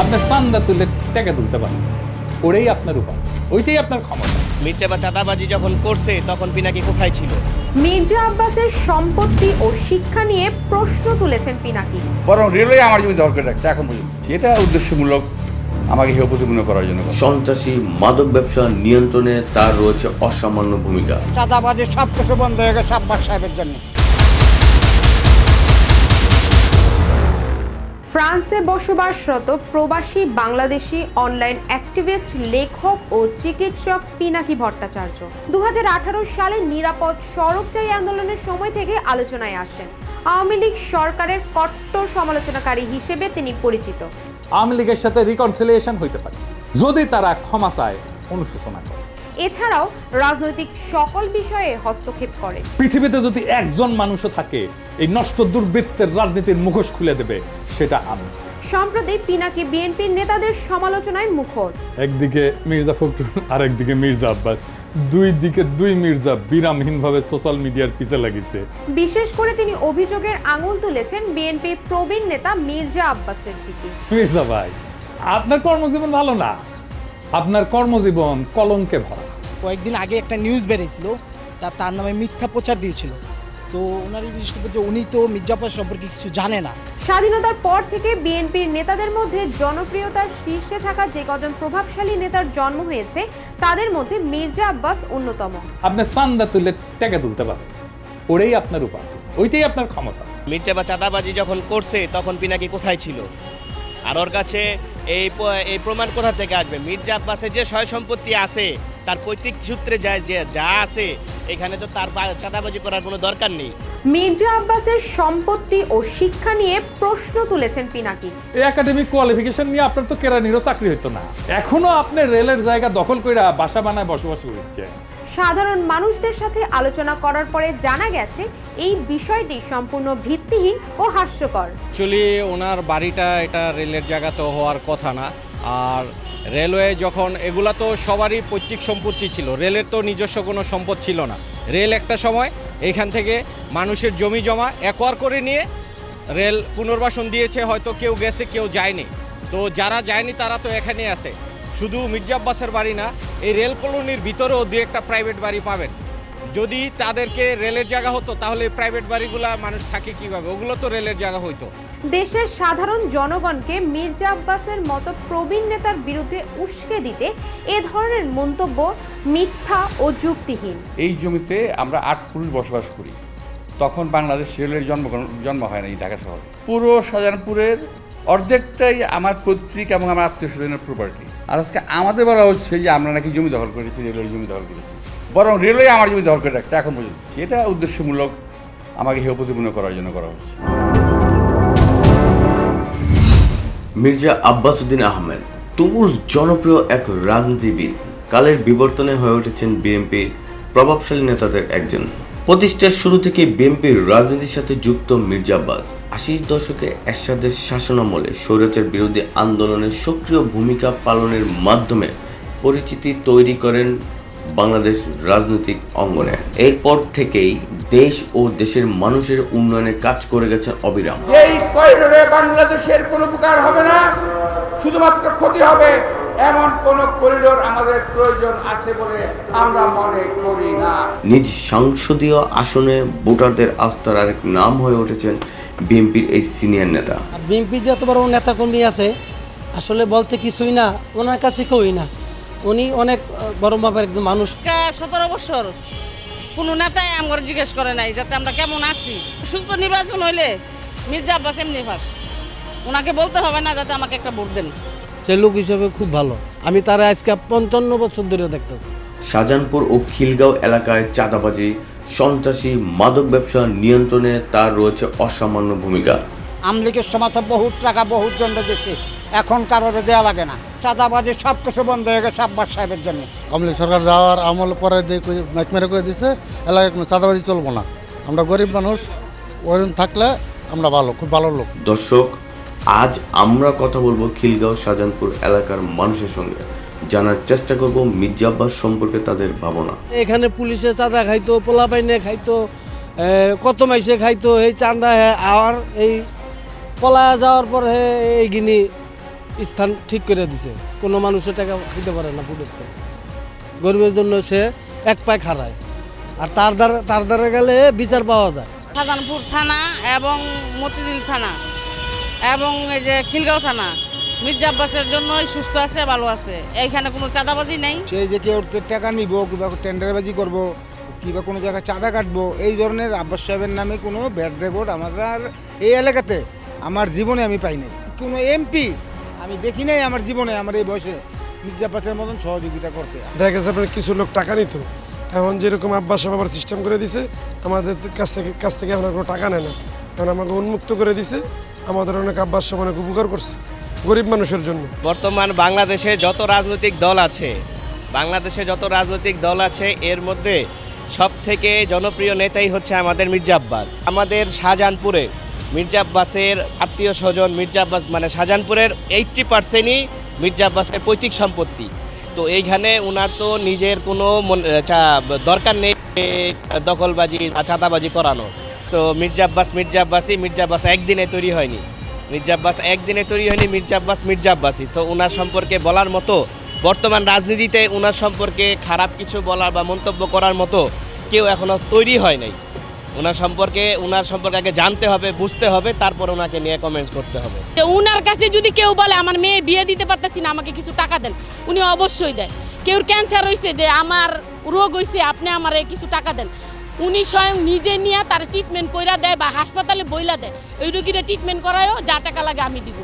আপনি চান্দা তুলে টাকা তুলতে পারেন। ওটাই আপনার উপায় ওইটাই আপনার ক্ষমতা। মিথ্যে বা চাঁদাবাজি যখন করছে তখন পিনাকি কোথায় ছিল? মির্জা আব্বাসের সম্পত্তি ও শিক্ষা নিয়ে প্রশ্ন তুলেছেন পিনাকি। বরং রেলওয়ে আমার জমি দখল করে রাখছে এখন পর্যন্ত। সেটা উদ্দেশ্যমূলক আমাকে হেয় প্রতিপূর্ণ করার জন্য সন্ত্রাসী মাদক ব্যবসা নিয়ন্ত্রণে তার রয়েছে অসামান্য ভূমিকা। চাঁদাবাজি সব কিছু বন্ধ হয়ে গেছে আব্বাস সাহেবের জন্য। ফ্রান্সে বসবাসরত প্রবাসী বাংলাদেশি অনলাইন অ্যাক্টিভিস্ট লেখক ও চিকিৎসক পিনাকি ভট্টাচার্য। দু সালে নিরাপদ সড়কচাই আন্দোলনের সময় থেকে আলোচনায় আসেন। আওয়ামী লীগ সরকারের কট্টর সমালোচনাকারী হিসেবে তিনি পরিচিত। আওয়ামী লীগের সাথে রিকনসিলিয়েশন হইতে পারে। যদি তারা ক্ষমা চায় অনুশোচনা করে। এছাড়াও রাজনৈতিক সকল বিষয়ে হস্তক্ষেপ করে। পৃথিবীতে যদি একজন মানুষও থাকে এই নষ্ট দুর্বৃত্তের রাজনীতির মুখোশ খুলে দেবে। সেটা আমি। সম্প্রতি পিনাকি বিএনপির নেতাদের সমালোচনায় মুখর। একদিকে মির্জা ফখরুল আর একদিকে মির্জা আব্বাস। দুই দিকে দুই মির্জা বিরামহীনভাবে সোশ্যাল মিডিয়ার পিছে লাগিছে বিশেষ করে তিনি অভিযোগের আঙুল তুলেছেন বিএনপির প্রবীণ নেতা মির্জা আব্বাসের দিকে। মির্জা ভাই আপনার কর্মজীবন ভালো না? আপনার কর্মজীবন কলঙ্কে ভরা। কয়েকদিন আগে একটা নিউজ বেরিয়েছিল তা তার নামে মিথ্যা প্রচার দিয়েছিল। তো ওনার এই বিশেষ করে যে উনি তো মির্জাফর সম্পর্কে কিছু জানে না। স্বাধীনতার পর থেকে বিএনপির নেতাদের মধ্যে জনপ্রিয়তার শীর্ষে থাকা যে কজন প্রভাবশালী নেতার জন্ম হয়েছে তাদের মধ্যে মির্জা আব্বাস অন্যতম। আপনি চান্দা তুলে টাকা তুলতে পারেন। ওটাই আপনার উপায় ওইটাই আপনার ক্ষমতা। মিথ্যে বা চাঁদাবাজি যখন করছে তখন পিনাকি কোথায় ছিল? আর ওর কাছে এই এই প্রমাণ কোথা থেকে আসবে? মির্জা আব্বাসের যে সয় সম্পত্তি আছে তার পৈতৃক সূত্রে যা যে যা আছে এখানে তো তার চাঁদাবাজি করার কোনো দরকার নেই। মির্জা আব্বাসের সম্পত্তি ও শিক্ষা নিয়ে প্রশ্ন তুলেছেন পিনাকি। এই একাডেমিক কোয়ালিফিকেশন নিয়ে আপনার তো কেরানিরও চাকরি হতো না। এখনও আপনি রেলের জায়গা দখল কইরা বাসা বানায় বসবাস করছে সাধারণ মানুষদের সাথে আলোচনা করার পরে জানা গেছে এই বিষয়টি সম্পূর্ণ ভিত্তিহীন ও হাস্যকর। অ্যাকচুয়ালি ওনার বাড়িটা এটা রেলের জায়গা তো হওয়ার কথা না। আর রেলওয়ে যখন, এগুলা তো সবারই পৈতৃক সম্পত্তি ছিল। রেলের তো নিজস্ব কোনো সম্পদ ছিল না। রেল একটা সময় এখান থেকে মানুষের জমি জমা একোয়ার করে নিয়ে রেল পুনর্বাসন দিয়েছে, হয়তো কেউ গেছে, কেউ যায়নি। তো যারা যায়নি, তারা তো এখানে আছে। শুধু মির্জাব্বাসের বাড়ি না, এই রেল কলোনির ভিতরেও দু একটা প্রাইভেট বাড়ি পাবেন। যদি তাদেরকে রেলের জায়গা হতো, তাহলে প্রাইভেট বাড়িগুলা মানুষ থাকে কীভাবে? ওগুলো তো রেলের জায়গা হইতো। দেশের সাধারণ জনগণকে মির্জা আব্বাসের মতো প্রবীণ নেতার বিরুদ্ধে উস্কে দিতে এ ধরনের মন্তব্য মিথ্যা ও যুক্তিহীন। এই জমিতে আমরা আট পুরুষ বসবাস করি। তখন বাংলাদেশ রেলের জন্ম জন্ম হয় না এই ঢাকা শহরে। পুরো শাহজাহানপুরের অর্ধেকটাই আমার পৈতৃক এবং আমার আত্মীয় স্বজনের প্রপার্টি আর আজকে আমাদের বলা হচ্ছে যে আমরা নাকি জমি দখল করেছি, রেলের জমি দখল করেছি। বরং রেলওয়ে আমার জমি দখল করে রাখছে এখন পর্যন্ত। সেটা উদ্দেশ্যমূলক আমাকে হেয় করার জন্য করা হচ্ছে। মির্জা আব্বাসউদ্দিন আহমেদ, তুমুল জনপ্রিয় এক রাজনীতিবিদ। কালের বিবর্তনে হয়ে উঠেছেন বিএনপির প্রভাবশালী নেতাদের একজন। প্রতিষ্ঠার শুরু থেকে বিএনপির রাজনীতির সাথে যুক্ত মির্জা আব্বাস আশির দশকে এরশাদের শাসনামলে স্বৈরাচার বিরোধী আন্দোলনের সক্রিয় ভূমিকা পালনের মাধ্যমে পরিচিতি তৈরি করেন বাংলাদেশ রাজনৈতিক অঙ্গনে। এরপর থেকেই দেশ ও দেশের মানুষের উন্নয়নে কাজ করে গেছেন অবিরাম। এই করিডোরে বাংলাদেশের কোনো উপকার হবে না শুধুমাত্র ক্ষতি হবে এমন কোন করিডোর আমাদের প্রয়োজন আছে বলে আমরা মনে করি না। নিজ সংসদীয় আসনে ভোটারদের আস্থার আরেক নাম হয়ে উঠেছেন বিএনপির এই সিনিয়র নেতা। আর বিএনপি যে এত বড় নেতা কর্মী আছে আসলে বলতে কিছুই না ওনার কাছে কেউই না। উনি অনেক বড় মাপের একজন মানুষ। সতেরো বছর কোনো নেতাই আমার জিজ্ঞেস করে নাই যাতে আমরা কেমন আছি। সুস্থ নির্বাচন হইলে মির্জা আব্বাস এমনি ফাঁস। ওনাকে বলতে হবে না যাতে আমাকে একটা ভোট দেন। সে লোক হিসেবে খুব ভালো। আমি তারা আজকে পঞ্চান্ন বছর ধরে দেখতেছি। শাহজাহানপুর ও খিলগাঁও এলাকায় চাঁদাবাজি সন্ত্রাসী মাদক ব্যবসা নিয়ন্ত্রণে তার রয়েছে অসামান্য ভূমিকা। আমলিগের সময় তো বহুত টাকা বহুত জন্য দিয়েছে। এখন কারোর দেওয়া লাগে না। চাঁদাবাজি সব কিছু বন্ধ হয়ে গেছে আব্বাস সাহেবের জন্য। আমলিক সরকার যাওয়ার আমল পরে দিয়ে কই- মেরে করে দিছে এলাকায় কোনো চাঁদাবাজি চলবো না। আমরা গরিব মানুষ ওরকম থাকলে আমরা ভালো খুব ভালো লোক। দর্শক আজ আমরা কথা বলব খিলগাঁও শাহজাহানপুর এলাকার মানুষের সঙ্গে। জানার চেষ্টা করব মির্জা আব্বাস সম্পর্কে তাদের ভাবনা। এখানে পুলিশে চাঁদা খাইতো পোলা পাইনে খাইতো কত মাইসে খাইতো এই চাঁদা আর এই পলা যাওয়ার পর হে এই গিনি স্থান ঠিক করে দিছে। কোনো মানুষের টাকা দিতে পারে না চেয়ে। গরিবের জন্য সে এক পায়ে খাড়ায়। আর তার দ্বারা তার দ্বারা গেলে বিচার পাওয়া যায়। শাহজাহানপুর থানা এবং মতিঝিল থানা এবং এই যে খিলগাঁও থানা। মির্জা আব্বাসের জন্যই সুস্থ আছে ভালো আছে। এইখানে কোনো চাঁদাবাজি নেই? সে যে কেউ টাকা নিব কিংবা টেন্ডারবাজি করব কিংবা কোনো জায়গায় চাঁদা কাটবো এই ধরনের আব্বাস সাহেবের নামে কোনো ব্যাড রেকর্ড আমার এই এলাকাতে আমার জীবনে আমি পাইনি কোনো এমপি আমি দেখি নাই আমার জীবনে আমার এই বয়সে মির্জা আব্বাসের মতন সহযোগিতা করতে। দেখা গেছে আপনার কিছু লোক টাকা নিত। এখন যেরকম আব্বাস সাহেব আবার সিস্টেম করে দিছে আমাদের কাছ থেকে কাছ থেকে এখন কোনো টাকা নেয় না। এখন আমাকে উন্মুক্ত করে দিছে আমাদের অনেক আব্বাস অনেক উপকার করছে গরিব মানুষের জন্য। বর্তমান বাংলাদেশে যত রাজনৈতিক দল আছে বাংলাদেশে যত রাজনৈতিক দল আছে এর মধ্যে সব থেকে জনপ্রিয় নেতাই হচ্ছে আমাদের মির্জা আব্বাস। আমাদের শাহজাহানপুরে মির্জা আব্বাসের আত্মীয় স্বজন, মির্জা আব্বাস মানে শাহজাহানপুরের এইট্টি পার্সেন্টই মির্জা আব্বাসের পৈতৃক সম্পত্তি। তো এইখানে ওনার তো নিজের কোনো দরকার নেই দখলবাজি চাঁদাবাজি করানো। তো মির্জা আব্বাস, মির্জা আব্বাসই, মির্জা আব্বাস একদিনে তৈরি হয়নি। মির্জা আব্বাস একদিনে তৈরি হয়নি, মির্জা আব্বাস, মির্জা আব্বাসই। তো ওনার সম্পর্কে বলার মতো, বর্তমান রাজনীতিতে ওনার সম্পর্কে খারাপ কিছু বলার বা মন্তব্য করার মতো কেউ এখনও তৈরি হয় নাই। ওনার সম্পর্কে ওনার সম্পর্কে আগে জানতে হবে, বুঝতে হবে, তারপর ওনাকে নিয়ে কমেন্ট করতে হবে। তো উনার কাছে যদি কেউ বলে, আমার মেয়ে বিয়ে দিতে পারতেছি না, আমাকে কিছু টাকা দেন, উনি অবশ্যই দেয়। কেউর ক্যান্সার হয়েছে যে, আমার রোগ হয়েছে আপনি আমার কিছু টাকা দেন। উনি স্বয়ং নিজে নিয়ে তার ট্রিটমেন্ট কইরা দেয় বা হাসপাতালে বইলা দেয়। ওই রোগীরা ট্রিটমেন্ট করায়ও যা টাকা লাগে আমি দিব।